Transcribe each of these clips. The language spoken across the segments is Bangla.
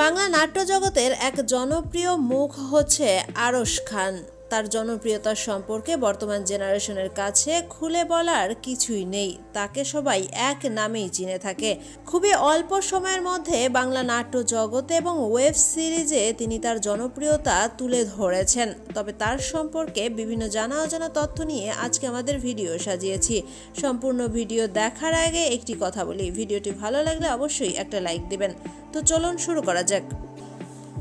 বাংলা নাট্য জগতের এক জনপ্রিয় মুখ হচ্ছে আরশ খান। তার জনপ্রিয়তার সম্পর্কে বর্তমান জেনারেশনের কাছে খুলে বলার কিছুই নেই। তাকে সবাই এক নামেই চিনে থাকে। খুবই অল্প সময়ের মধ্যে বাংলা নাট্য জগতে এবং ওয়েব সিরিজে তিনি তার জনপ্রিয়তা তুলে ধরেছেন। তবে তার সম্পর্কে বিভিন্ন জানা অজানা তথ্য নিয়ে আজকে আমাদের ভিডিও সাজিয়েছি। সম্পূর্ণ ভিডিও দেখার আগে একটি কথা বলি। ভিডিওটি ভালো লাগলে অবশ্যই একটা লাইক দিবেন। তো চলুন শুরু করা যাক।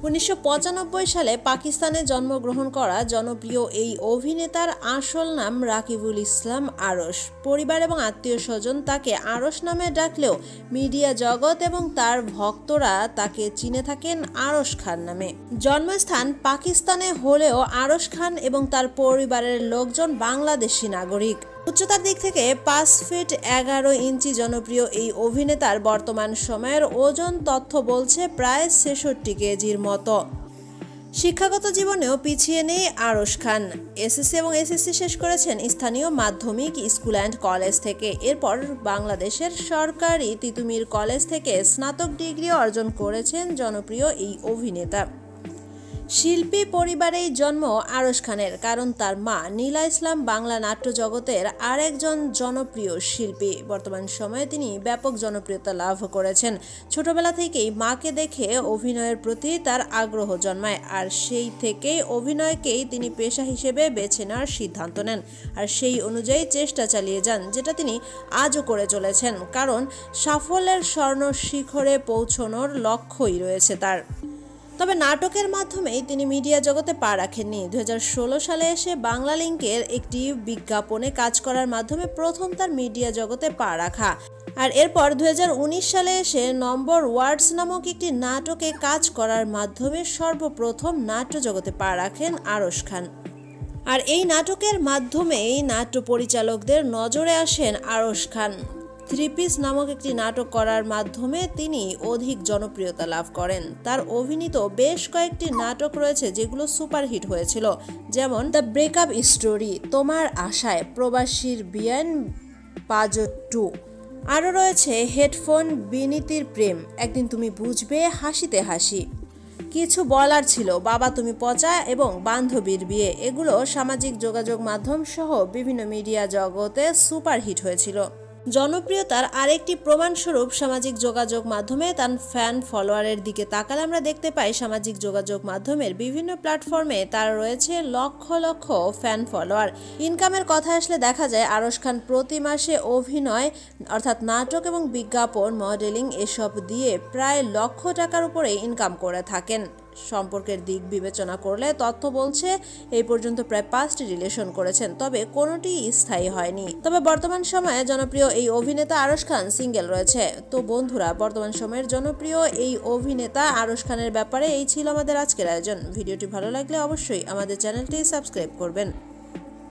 উনিশশো পঁচানব্বই সালে পাকিস্তানে জন্মগ্রহণ করা জনপ্রিয় এই অভিনেতার আসল নাম রাকিবুল ইসলাম আরশ। পরিবার এবং আত্মীয় স্বজন তাকে আরশ নামে ডাকলেও মিডিয়া জগৎ এবং তার ভক্তরা তাকে চিনে থাকেন আরশ খান নামে। জন্মস্থান পাকিস্তানে হলেও আরশ খান এবং তার পরিবারের লোকজন বাংলাদেশি নাগরিক। উচ্চতার দিক থেকে পাঁচ ফিট এগারো ইঞ্চি জনপ্রিয় এই অভিনেতার বর্তমান সময়ের ওজন তথ্য বলছে প্রায় ছেষট্টি কেজির মতো। শিক্ষাগত জীবনেও পিছিয়ে নেই আরশ খান। এসএসসি এবং এসএসসি শেষ করেছেন স্থানীয় মাধ্যমিক স্কুল অ্যান্ড কলেজ থেকে। এরপর বাংলাদেশের সরকারি তিতুমির কলেজ থেকে স্নাতক ডিগ্রি অর্জন করেছেন জনপ্রিয় এই অভিনেতা। শিল্পী পরিবারেই জন্ম আরশ খানের, কারণ তার মা নীলা ইসলাম বাংলা নাট্য জগতের আরেকজন জনপ্রিয় শিল্পী। বর্তমান সময়ে তিনি ব্যাপক জনপ্রিয়তা লাভ করেছেন। ছোটবেলা থেকেই মাকে দেখে অভিনয়ের প্রতি তার আগ্রহ জন্মায়, আর সেই থেকেই অভিনয়কেই তিনি পেশা হিসেবে বেছে নেওয়ার সিদ্ধান্ত নেন। আর সেই অনুযায়ী চেষ্টা চালিয়ে যান, যেটা তিনি আজও করে চলেছেন, কারণ সাফল্যের স্বর্ণ শিখরে পৌঁছনোর লক্ষ্যই রয়েছে তার। তবে নাটকের মাধ্যমেই তিনি মিডিয়া জগতে পা রাখেননি। দুই হাজার ষোলো সালে এসে বাংলা লিঙ্কের একটি বিজ্ঞাপনে কাজ করার মাধ্যমে প্রথম তার মিডিয়া জগতে পা রাখা। আর এরপর দুই হাজার উনিশ সালে এসে নম্বর ওয়ার্ডস নামক একটি নাটকে কাজ করার মাধ্যমে সর্বপ্রথম নাট্য জগতে পা রাখেন আরশ খান। আর এই নাটকের মাধ্যমেই নাট্য পরিচালকদের নজরে আসেন আরশ খান। থ্রি পিস নামক একটি নাটক করার মাধ্যমে তিনি অধিক জনপ্রিয়তা লাভ করেন। তার অভিনীত বেশ কয়েকটি নাটক রয়েছে যেগুলো সুপারহিট হয়েছিল, যেমন দ্য ব্রেকআপ স্টোরি, তোমার আশায়, প্রবাসীর বিয়ান পাজো টু। আরও রয়েছে হেডফোন বিনীতির প্রেম, একদিন তুমি বুঝবে হাসিতে হাসি। কিছু বলার ছিল, বাবা তুমি পচা এবং বান্ধবীর বিয়ে। এগুলো সামাজিক যোগাযোগ মাধ্যম সহ বিভিন্ন মিডিয়া জগতে সুপারহিট হয়েছিল। জনপ্রিয়তার আরেকটি প্রমাণস্বরূপ সামাজিক যোগাযোগ মাধ্যমে তার ফ্যান ফলোয়ারের দিকে তাকালে আমরা দেখতে পাই সামাজিক যোগাযোগ মাধ্যমের বিভিন্ন প্ল্যাটফর্মে তার রয়েছে লক্ষ লক্ষ ফ্যান ফলোয়ার ইনকামের কথা আসলে দেখা যায়, আরশ খান প্রতি মাসে অভিনয়, অর্থাৎ নাটক এবং বিজ্ঞাপন মডেলিং এসব দিয়ে প্রায় লক্ষ টাকার উপরে ইনকাম করে থাকেন। সম্পর্কের দিক বিবেচনা করলে তথ্য বলছে এই পর্যন্ত প্রায় পাঁচটি রিলেশন করেছেন, তবে কোনোটি স্থায়ী হয়নি। তবে বর্তমান সময়ে জনপ্রিয় এই অভিনেতা আরশ খান সিঙ্গেল রয়েছে। তো বন্ধুরা, বর্তমান সময়ের জনপ্রিয় এই অভিনেতা আরশ খানের ব্যাপারে এই ছিল আমাদের আজকের আয়োজন। ভিডিওটি ভালো লাগলে অবশ্যই আমাদের চ্যানেলটি সাবস্ক্রাইব করবেন।